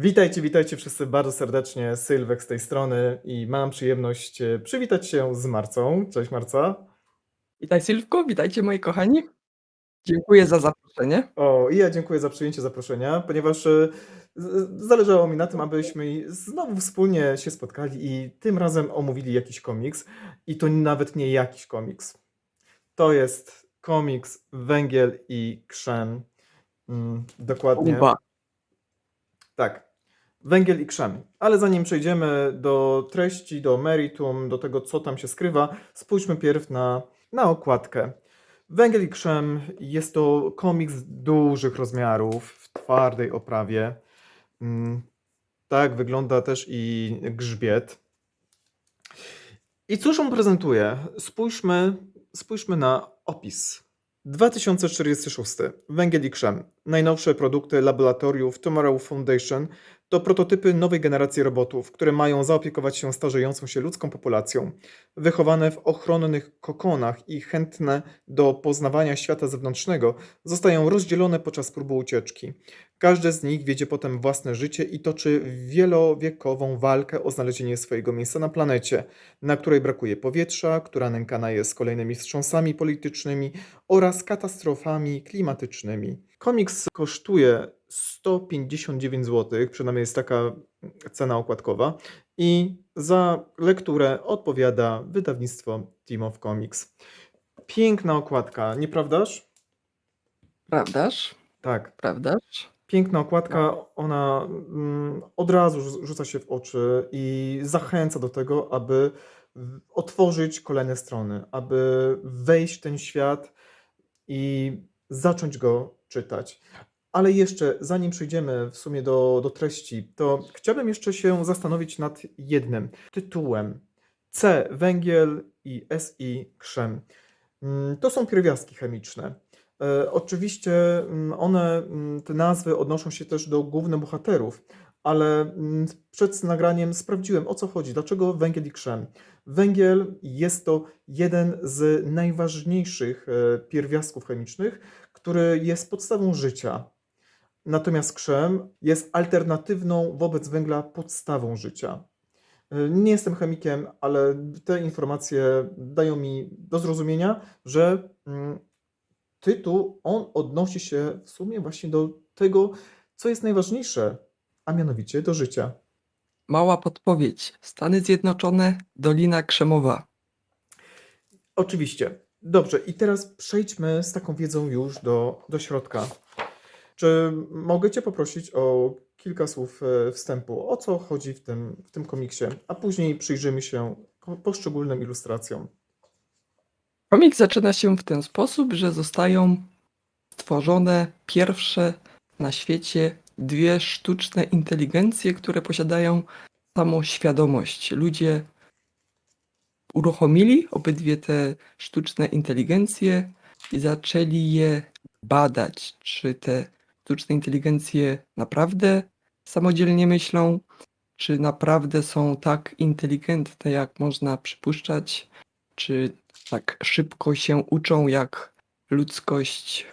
Witajcie, witajcie wszyscy bardzo serdecznie. Sylwek z tej strony i mam przyjemność e, przywitać się z Marcą. Cześć Marca. Witaj Sylwko, witajcie moi kochani. Dziękuję za zaproszenie. O, i ja dziękuję za przyjęcie zaproszenia, ponieważ e, zależało mi na tym, abyśmy znowu wspólnie się spotkali i tym razem omówili jakiś komiks. I to nawet nie jakiś komiks. To jest komiks Węgiel i Krzem. Mm, dokładnie. Uba. Tak. Węgiel i krzem. Ale zanim przejdziemy do treści, do meritum, do tego, co tam się skrywa, spójrzmy pierw na, na okładkę. Węgiel i krzem jest to komiks dużych rozmiarów, w twardej oprawie. Mm, Tak wygląda też i grzbiet. I cóż on prezentuje? Spójrzmy, spójrzmy na opis. 2046. Węgiel i krzem. Najnowsze produkty laboratoriów Tomorrow Foundation to prototypy nowej generacji robotów, które mają zaopiekować się starzejącą się ludzką populacją. Wychowane w ochronnych kokonach i chętne do poznawania świata zewnętrznego, zostają rozdzielone podczas próby ucieczki. Każde z nich wiedzie potem własne życie i toczy wielowiekową walkę o znalezienie swojego miejsca na planecie, na której brakuje powietrza, która nękana jest kolejnymi wstrząsami politycznymi oraz katastrofami klimatycznymi. Komiks kosztuje 159 zł, przynajmniej jest taka cena okładkowa, i za lekturę odpowiada wydawnictwo Team of Comics. Piękna okładka, nieprawdaż? Prawdaż? Tak. Prawdaż? Piękna okładka, ona mm, od razu rzu- rzuca się w oczy i zachęca do tego, aby otworzyć kolejne strony, aby wejść w ten świat i zacząć go czytać. Ale jeszcze, zanim przejdziemy w sumie do, do treści, to chciałbym jeszcze się zastanowić nad jednym tytułem. C. Węgiel i SI. Krzem. Mm, To są pierwiastki chemiczne. E, Oczywiście mm, one, mm, te nazwy odnoszą się też do głównych bohaterów, ale przed nagraniem sprawdziłem o co chodzi, dlaczego węgiel i krzem. Węgiel jest to jeden z najważniejszych e, pierwiastków chemicznych, który jest podstawą życia. Natomiast krzem jest alternatywną wobec węgla podstawą życia. E, Nie jestem chemikiem, ale te informacje dają mi do zrozumienia, że mm, tytuł, on odnosi się w sumie właśnie do tego, co jest najważniejsze, a mianowicie do życia. Mała podpowiedź. Stany Zjednoczone, Dolina Krzemowa. Oczywiście. Dobrze, i teraz przejdźmy z taką wiedzą już do, do środka. Czy mogę Cię poprosić o kilka słów e, wstępu, o co chodzi w tym, w tym komiksie, a później przyjrzymy się poszczególnym ilustracjom. Komik zaczyna się w ten sposób, że zostają stworzone pierwsze na świecie dwie sztuczne inteligencje, które posiadają samoświadomość. Ludzie uruchomili obydwie te sztuczne inteligencje i zaczęli je badać, czy te sztuczne inteligencje naprawdę samodzielnie myślą, czy naprawdę są tak inteligentne, jak można przypuszczać, czy tak szybko się uczą, jak ludzkość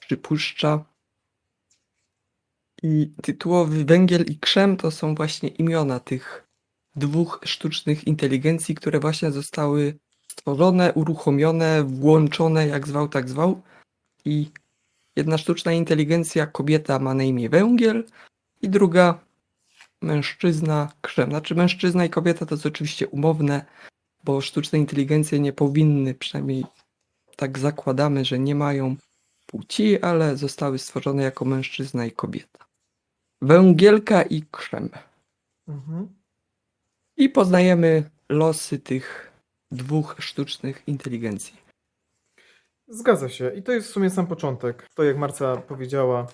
przypuszcza. I tytułowy węgiel i krzem to są właśnie imiona tych dwóch sztucznych inteligencji, które właśnie zostały stworzone, uruchomione, włączone, jak zwał, tak zwał. I jedna sztuczna inteligencja, kobieta ma na imię węgiel, i druga mężczyzna krzem. Znaczy mężczyzna i kobieta to jest oczywiście umowne, bo sztuczne inteligencje nie powinny, przynajmniej tak zakładamy, że nie mają płci, ale zostały stworzone jako mężczyzna i kobieta. Węgielka i krzem. Mhm. I poznajemy losy tych dwóch sztucznych inteligencji. Zgadza się. I to jest w sumie sam początek. To, jak Marca powiedziała,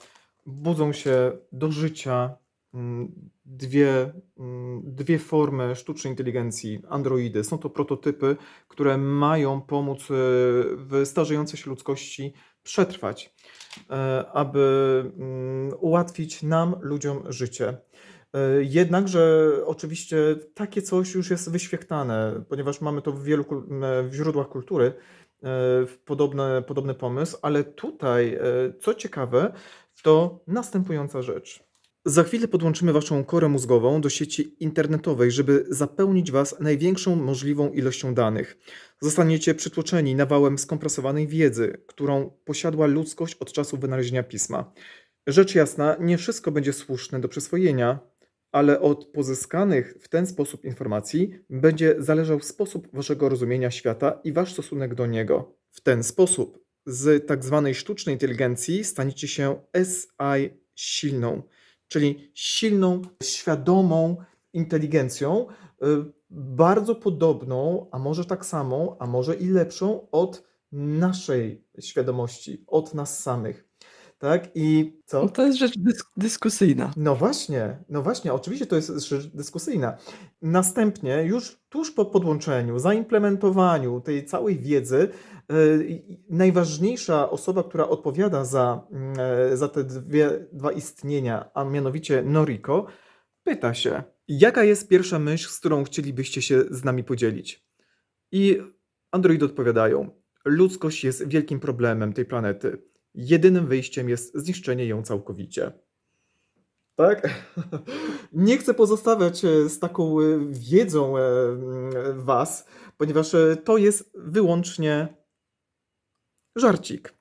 budzą się do życia mm, dwie, mm, dwie formy sztucznej inteligencji, androidy. Są to prototypy, które mają pomóc e, w starzejącej się ludzkości przetrwać, e, aby mm, ułatwić nam, ludziom, życie. E, Jednakże oczywiście takie coś już jest wyświechtane, ponieważ mamy to w wielu w źródłach kultury, podobny, podobny pomysł, ale tutaj, e, co ciekawe, to następująca rzecz. Za chwilę podłączymy Waszą korę mózgową do sieci internetowej, żeby zapełnić Was największą możliwą ilością danych. Zostaniecie przytłoczeni nawałem skompresowanej wiedzy, którą posiadła ludzkość od czasu wynalezienia pisma. Rzecz jasna, nie wszystko będzie słuszne do przyswojenia, ale od pozyskanych w ten sposób informacji będzie zależał sposób Waszego rozumienia świata i Wasz stosunek do niego. W ten sposób z tak zwanej sztucznej inteligencji staniecie się SI silną, czyli silną, świadomą inteligencją, y, bardzo podobną, a może tak samą, a może i lepszą od naszej świadomości, od nas samych. Tak? I co? No to jest rzecz dysk dyskusyjna. No właśnie, no właśnie, oczywiście to jest rzecz dyskusyjna. Następnie, już tuż po podłączeniu, zaimplementowaniu tej całej wiedzy, y, i- najważniejsza osoba, która odpowiada za, e, za te dwie, dwa istnienia, a mianowicie Noriko, pyta się, jaka jest pierwsza myśl, z którą chcielibyście się z nami podzielić? I androidy odpowiadają, ludzkość jest wielkim problemem tej planety. Jedynym wyjściem jest zniszczenie ją całkowicie. Tak? Nie chcę pozostawiać e, z taką e, wiedzą e, Was, ponieważ to jest wyłącznie żarcik.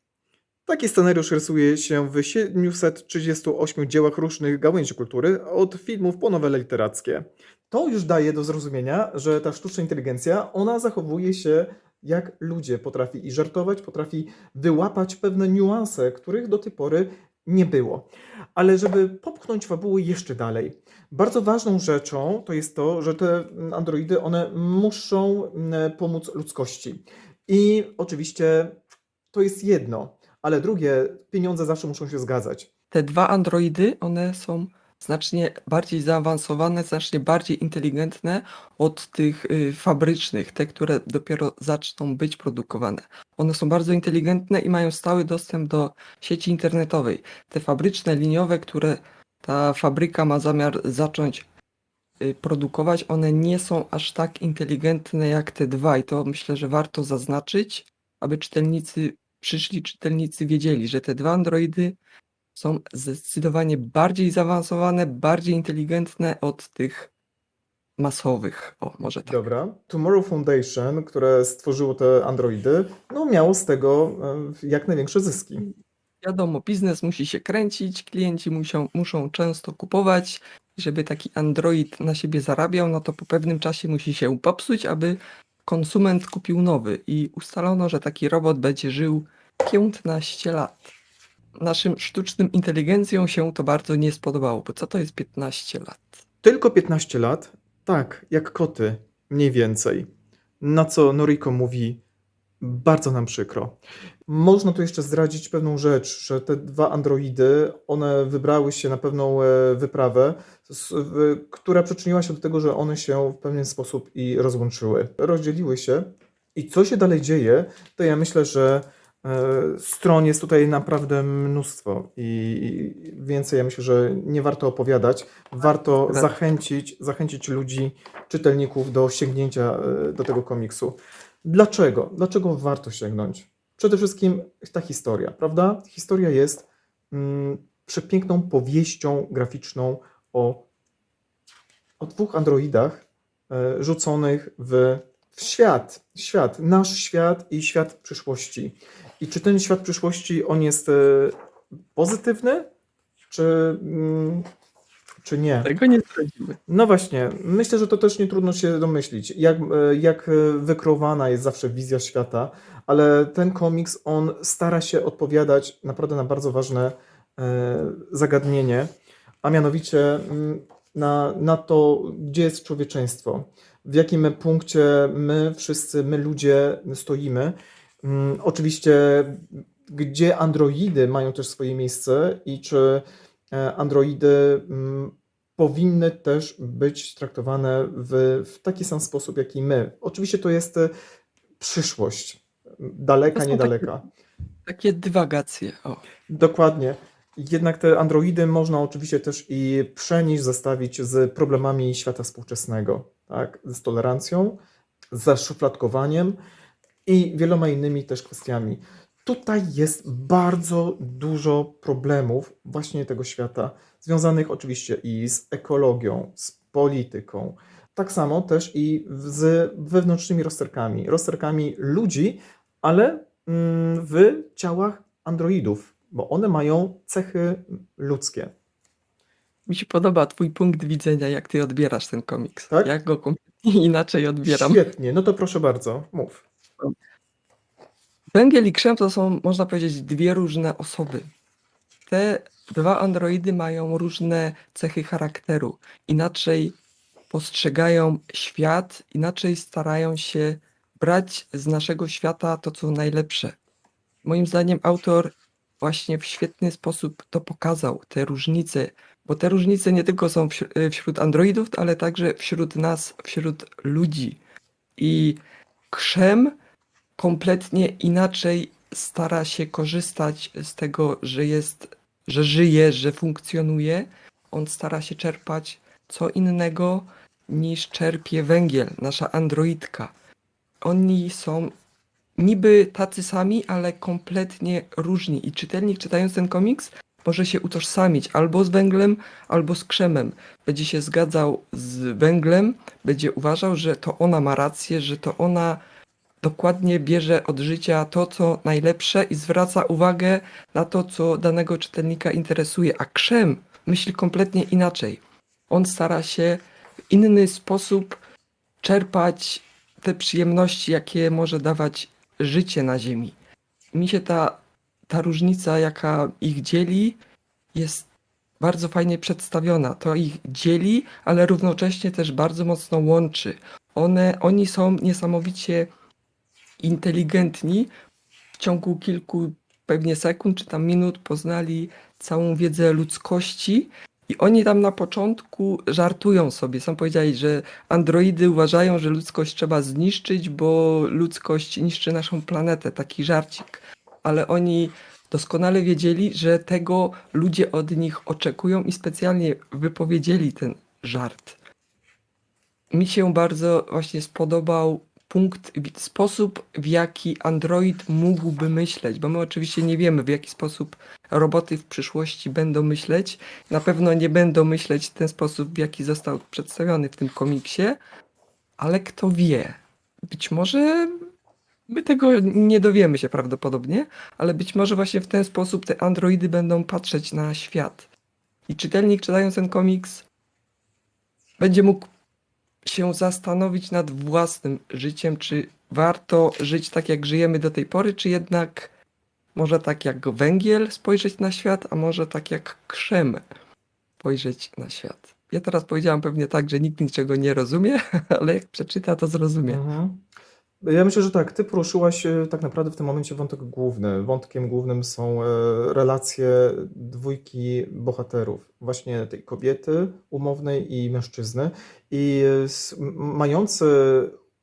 Taki scenariusz rysuje się w 738 dziełach różnych gałęzi kultury, od filmów po nowele literackie. To już daje do zrozumienia, że ta sztuczna inteligencja, ona zachowuje się jak ludzie, potrafi i żartować, potrafi wyłapać pewne niuanse, których do tej pory nie było. Ale żeby popchnąć fabuły jeszcze dalej, bardzo ważną rzeczą to jest to, że te androidy, one muszą mm, pomóc ludzkości. I oczywiście to jest jedno, ale drugie, pieniądze zawsze muszą się zgadzać. Te dwa androidy, one są znacznie bardziej zaawansowane, znacznie bardziej inteligentne od tych y, fabrycznych, te, które dopiero zaczną być produkowane. One są bardzo inteligentne i mają stały dostęp do sieci internetowej. Te fabryczne, liniowe, które ta fabryka ma zamiar zacząć y, produkować, one nie są aż tak inteligentne jak te dwa i to myślę, że warto zaznaczyć, aby czytelnicy, przyszli czytelnicy wiedzieli, że te dwa androidy są zdecydowanie bardziej zaawansowane, bardziej inteligentne od tych masowych. O, może tak. Dobra. Tomorrow Foundation, które stworzyło te androidy, no miało z tego e, jak największe zyski. Wiadomo, biznes musi się kręcić, klienci muszą, muszą często kupować. Żeby taki Android na siebie zarabiał, no to po pewnym czasie musi się popsuć, aby konsument kupił nowy. I ustalono, że taki robot będzie żył 15 lat. Naszym sztucznym inteligencjom się to bardzo nie spodobało, bo co to jest 15 lat? Tylko 15 lat? Tak, jak koty, mniej więcej. Na co Noriko mówi, bardzo nam przykro. Można tu jeszcze zdradzić pewną rzecz, że te dwa androidy, one wybrały się na pewną e, wyprawę, która przyczyniła się do tego, że one się w pewien sposób i rozłączyły. Rozdzieliły się. I co się dalej dzieje, to ja myślę, że stron jest tutaj naprawdę mnóstwo i więcej ja myślę, że nie warto opowiadać. Warto Tak. zachęcić, zachęcić ludzi, czytelników do sięgnięcia e, do tego komiksu. Dlaczego? Dlaczego warto sięgnąć? Przede wszystkim ta historia, prawda? Historia jest mm, przepiękną powieścią graficzną o, o dwóch androidach e, rzuconych w, w świat, świat, nasz świat i świat przyszłości. I czy ten świat przyszłości, on jest e, pozytywny, czy, mm, czy nie? Tego nie zdradzimy. No właśnie, myślę, że to też nie trudno się domyślić, jak, e, jak e, wykreowana jest zawsze wizja świata, ale ten komiks, on stara się odpowiadać naprawdę na bardzo ważne zagadnienie, a mianowicie mm, na, na to, gdzie jest człowieczeństwo, w jakim punkcie my wszyscy, my ludzie stoimy. Mm, Oczywiście, gdzie androidy mają też swoje miejsce i czy e, androidy mm, powinny też być traktowane w, w taki sam sposób, jak i my. Oczywiście to jest e, przyszłość, daleka, To są niedaleka. Takie dywagacje. O. Dokładnie. Jednak te androidy można oczywiście też i przenieść, zestawić z problemami świata współczesnego, tak? Z tolerancją, z zaszufladkowaniem i wieloma innymi też kwestiami. Tutaj jest bardzo dużo problemów właśnie tego świata związanych oczywiście i z ekologią, z polityką, tak samo też i z wewnętrznymi rozterkami, rozterkami ludzi, ale mm, w ciałach androidów, bo one mają cechy ludzkie. Mi się podoba twój punkt widzenia, jak ty odbierasz ten komiks. Tak? Ja go kompletnie inaczej odbieram. Świetnie, no to proszę bardzo, mów. Węgiel i krzem to są, można powiedzieć, dwie różne osoby. Te dwa androidy mają różne cechy charakteru. Inaczej postrzegają świat, inaczej starają się brać z naszego świata to, co najlepsze. Moim zdaniem autor właśnie w świetny sposób to pokazał, te różnice, bo te różnice nie tylko są wśr- wśród androidów, ale także wśród nas, wśród ludzi. I krzem kompletnie inaczej stara się korzystać z tego, że jest, że żyje, że funkcjonuje. On stara się czerpać co innego niż czerpie węgiel, nasza androidka. Oni są niby tacy sami, ale kompletnie różni. I czytelnik czytając ten komiks może się utożsamić albo z węglem, albo z krzemem. Będzie się zgadzał z węglem, będzie uważał, że to ona ma rację, że to ona dokładnie bierze od życia to, co najlepsze i zwraca uwagę na to, co danego czytelnika interesuje. A krzem myśli kompletnie inaczej. On stara się w inny sposób czerpać te przyjemności, jakie może dawać życie na Ziemi. Mi się ta, ta różnica, jaka ich dzieli, jest bardzo fajnie przedstawiona. To ich dzieli, ale równocześnie też bardzo mocno łączy. One, oni są niesamowicie inteligentni. W ciągu kilku pewnie sekund czy tam minut poznali całą wiedzę ludzkości. I oni tam na początku żartują sobie. Sam powiedzieli, że androidy uważają, że ludzkość trzeba zniszczyć, bo ludzkość niszczy naszą planetę. Taki żarcik. Ale oni doskonale wiedzieli, że tego ludzie od nich oczekują i specjalnie wypowiedzieli ten żart. Mi się bardzo właśnie spodobał punkt, sposób w jaki Android mógłby myśleć, bo my oczywiście nie wiemy w jaki sposób roboty w przyszłości będą myśleć. Na pewno nie będą myśleć w ten sposób, w jaki został przedstawiony w tym komiksie, ale kto wie? Być może my tego nie dowiemy się prawdopodobnie, ale być może właśnie w ten sposób te androidy będą patrzeć na świat. I czytelnik czytając ten komiks będzie mógł się zastanowić nad własnym życiem, czy warto żyć tak, jak żyjemy do tej pory, czy jednak może tak jak węgiel spojrzeć na świat, a może tak jak krzem spojrzeć na świat. Ja teraz powiedziałam pewnie tak, że nikt niczego nie rozumie, ale jak przeczyta, to zrozumie. Mhm. Ja myślę, że tak, ty poruszyłaś e, tak naprawdę w tym momencie wątek główny. Wątkiem głównym są e, relacje dwójki bohaterów, właśnie tej kobiety umownej i mężczyzny. I e, s- m- mające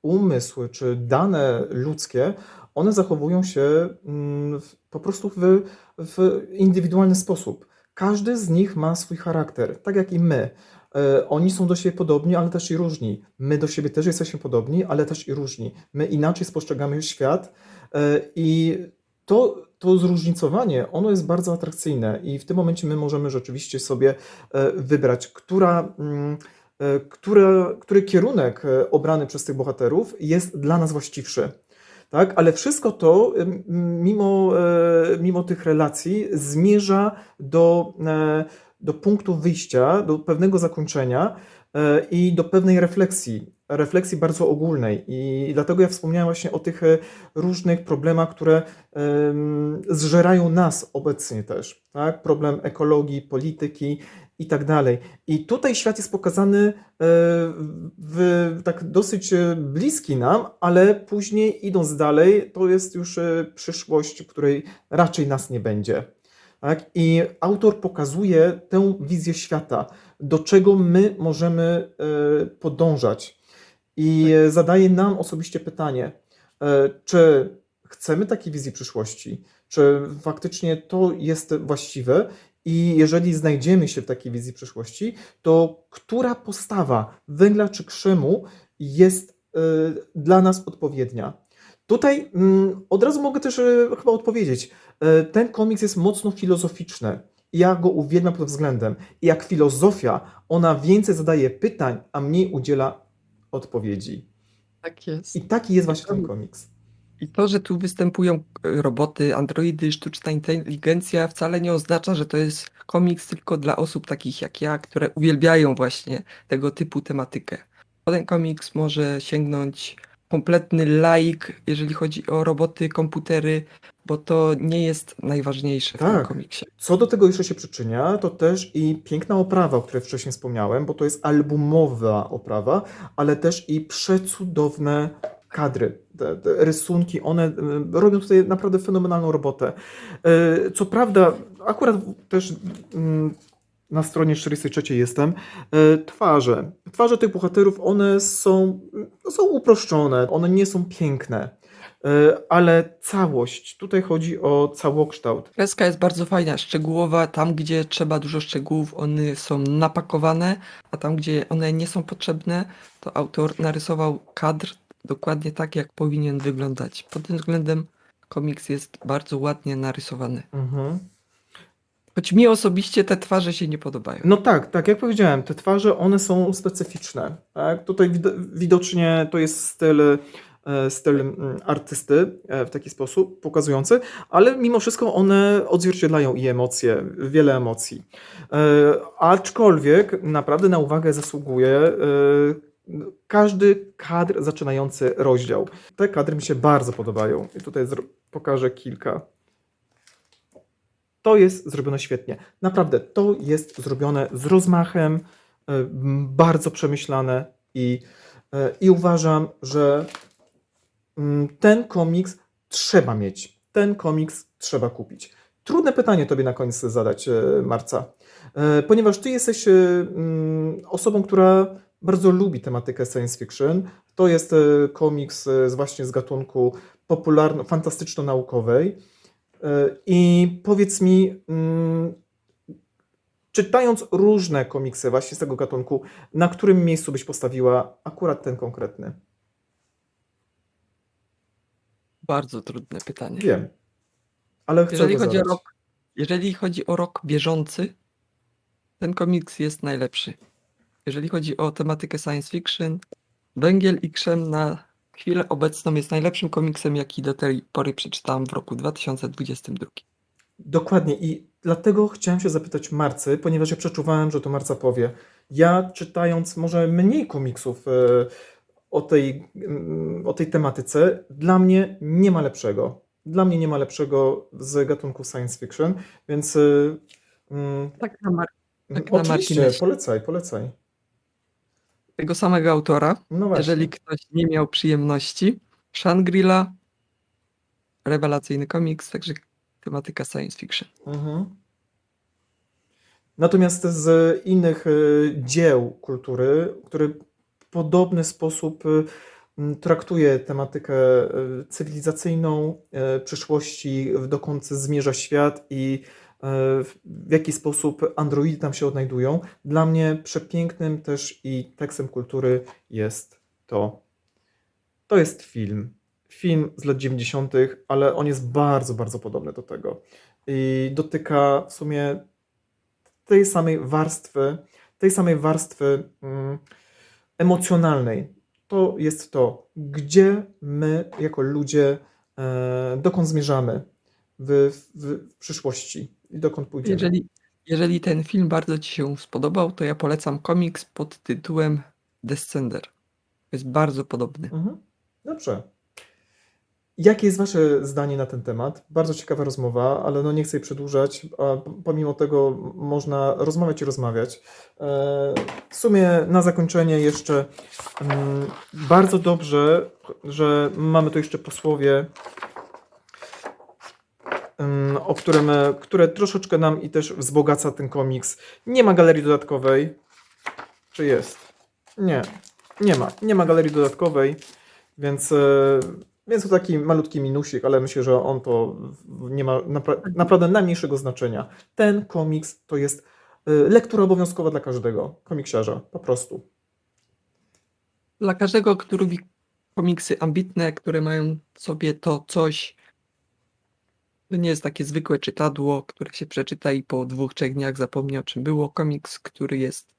umysły czy dane ludzkie, one zachowują się mm, po prostu w, w indywidualny sposób. Każdy z nich ma swój charakter, tak jak i my. E, Oni są do siebie podobni, ale też i różni. My do siebie też jesteśmy podobni, ale też i różni. My inaczej spostrzegamy świat e, i to, to zróżnicowanie, ono jest bardzo atrakcyjne i w tym momencie my możemy rzeczywiście sobie e, wybrać, która, mm, e, która, który kierunek obrany przez tych bohaterów jest dla nas właściwszy. Tak? Ale wszystko to, mimo, mimo tych relacji, zmierza do, do punktu wyjścia, do pewnego zakończenia e, i do pewnej refleksji, refleksji bardzo ogólnej. I dlatego ja wspomniałem właśnie o tych e, różnych problemach, które zżerają nas obecnie też. Tak? Problem ekologii, polityki i tak dalej. I tutaj świat jest pokazany e, w tak dosyć bliski nam, ale później idąc dalej, to jest już przyszłość, której raczej nas nie będzie. Tak? I autor pokazuje tę wizję świata, do czego my możemy e, podążać. I e, zadaje nam osobiście pytanie, e, czy chcemy takiej wizji przyszłości, czy faktycznie to jest właściwe i jeżeli znajdziemy się w takiej wizji przyszłości, to która postawa węgla czy krzemu jest e, dla nas odpowiednia? Tutaj mm, od razu mogę też e, chyba odpowiedzieć. E, Ten komiks jest mocno filozoficzny Ja go uwielbiam pod względem. I jak filozofia, ona więcej zadaje pytań, a mniej udziela odpowiedzi. Tak jest. I taki jest właśnie ten komiks. I to, że tu występują e, roboty, androidy, sztuczna inteligencja wcale nie oznacza, że to jest komiks tylko dla osób takich jak ja, które uwielbiają właśnie tego typu tematykę. Ten komiks może sięgnąć kompletny laik, jeżeli chodzi o roboty, komputery, bo to nie jest najważniejsze w tym Tak. komiksie. Co do tego jeszcze się przyczynia, to też i piękna oprawa, o której wcześniej wspomniałem, bo to jest albumowa oprawa, ale też i przecudowne kadry, te, te rysunki, one y, robią tutaj naprawdę fenomenalną robotę. Y, Co prawda, akurat też mm, na stronie 43 jestem, y, twarze. Twarze tych bohaterów, one są, no, są uproszczone, one nie są piękne, y, ale całość, tutaj chodzi o całokształt. Kreska jest bardzo fajna, szczegółowa. Tam, gdzie trzeba dużo szczegółów, one są napakowane, a tam, gdzie one nie są potrzebne, to autor narysował kadr dokładnie tak, jak powinien wyglądać. Pod tym względem komiks jest bardzo ładnie narysowany. Mhm. Choć mi osobiście te twarze się nie podobają. No tak, tak, jak powiedziałem, te twarze, one są specyficzne. Tak? Tutaj wid- widocznie to jest styl, e, styl mm, artysty e, w taki sposób pokazujący, ale mimo wszystko one odzwierciedlają i emocje, wiele emocji. E, Aczkolwiek naprawdę na uwagę zasługuje każdy kadr zaczynający rozdział. Te kadry mi się bardzo podobają i tutaj pokażę kilka. To jest zrobione świetnie. Naprawdę, to jest zrobione z rozmachem, m, bardzo przemyślane i, e, i uważam, że mm, ten komiks trzeba mieć. Ten komiks trzeba kupić. Trudne pytanie tobie na koniec zadać, e, Marca, ponieważ ty jesteś mm, osobą, która bardzo lubi tematykę science fiction. To jest komiks właśnie z gatunku popularno-fantastyczno-naukowej. I powiedz mi, mm, czytając różne komiksy właśnie z tego gatunku, na którym miejscu byś postawiła akurat ten konkretny? Bardzo trudne pytanie. Wiem, ale chcę Jeżeli chodzi o rok, jeżeli chodzi o rok bieżący, ten komiks jest najlepszy. Jeżeli chodzi o tematykę science fiction, Węgiel i Krzem na chwilę obecną jest najlepszym komiksem, jaki do tej pory przeczytałem w roku 2022. Dokładnie i dlatego chciałem się zapytać Marcy, ponieważ ja przeczuwałem, że to Marca powie. Ja czytając może mniej komiksów e, o tej, mm, o tej tematyce, dla mnie nie ma lepszego. Dla mnie nie ma lepszego z gatunku science fiction, więc mm, Tak na mar- Tak na oczywiście, polecaj, polecaj. Tego samego autora, No jeżeli ktoś nie miał przyjemności, Shangri-La, rewelacyjny komiks, także tematyka science fiction. Mhm. Natomiast z innych y, dzieł kultury, który w podobny sposób y, traktuje tematykę y, cywilizacyjną, przyszłości, w dokąd zmierza świat i w w jaki sposób androidy tam się odnajdują, dla mnie przepięknym też i tekstem kultury jest to. To jest film. Film z lat 90., ale on jest bardzo, bardzo podobny do tego i dotyka w sumie tej samej warstwy, tej samej warstwy mm, emocjonalnej. To jest to, gdzie my jako ludzie, e, dokąd zmierzamy w, w, w przyszłości i dokąd pójdziemy. Jeżeli, jeżeli ten film bardzo Ci się spodobał, to ja polecam komiks pod tytułem Descender. Jest bardzo podobny. Mhm. Dobrze. Jakie jest Wasze zdanie na ten temat? Bardzo ciekawa rozmowa, ale no nie chcę jej przedłużać. A pomimo tego można rozmawiać i rozmawiać. E, W sumie na zakończenie jeszcze mm, bardzo dobrze, że mamy tu jeszcze posłowie, o którym, e, które troszeczkę nam i też wzbogaca ten komiks. Nie ma galerii dodatkowej. Czy jest? Nie, nie ma. Nie ma galerii dodatkowej, więc, e, więc to taki malutki minusik, ale myślę, że on to nie ma napra- naprawdę najmniejszego znaczenia. Ten komiks to jest e, lektura obowiązkowa dla każdego komiksiarza, po prostu. Dla każdego, kto lubi komiksy ambitne, które mają sobie to coś, To nie jest takie zwykłe czytadło, które się przeczyta i po dwóch, trzech dniach zapomni o czym było. Komiks, który jest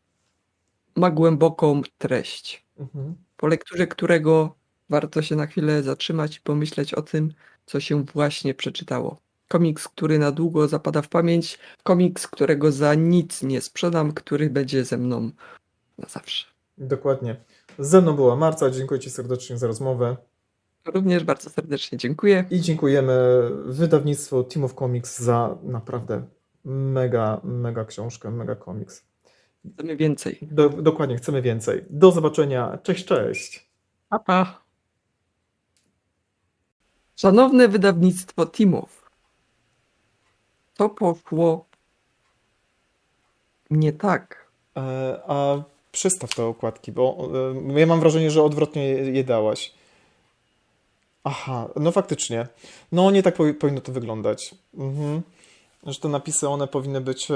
ma głęboką treść. Mhm. po lekturze którego warto się na chwilę zatrzymać i pomyśleć o tym, co się właśnie przeczytało. Komiks, który na długo zapada w pamięć, komiks, którego za nic nie sprzedam, który będzie ze mną na zawsze. Dokładnie. Ze mną była Marca, dziękuję Ci serdecznie za rozmowę Również bardzo serdecznie dziękuję. i dziękujemy wydawnictwu Team of Comics za naprawdę mega, mega książkę, mega komiks. Chcemy więcej. Do, dokładnie, chcemy więcej. Do zobaczenia. Cześć, cześć. Pa, pa. Szanowne wydawnictwo Teamów. To poszło nie tak. E, a przystaw te okładki, bo e, ja mam wrażenie, że odwrotnie je, je dałaś. Aha, no faktycznie. No nie tak powi- powinno to wyglądać. Mhm. Że te napisy, one powinny być e,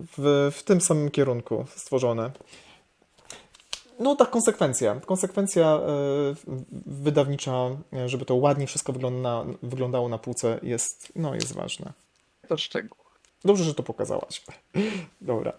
w, w tym samym kierunku stworzone. No tak, konsekwencja. Konsekwencja e, wydawnicza, e, żeby to ładnie wszystko wygląda, wyglądało na półce jest, no, jest ważna. To szczegół. Dobrze, że to pokazałaś. Dobra.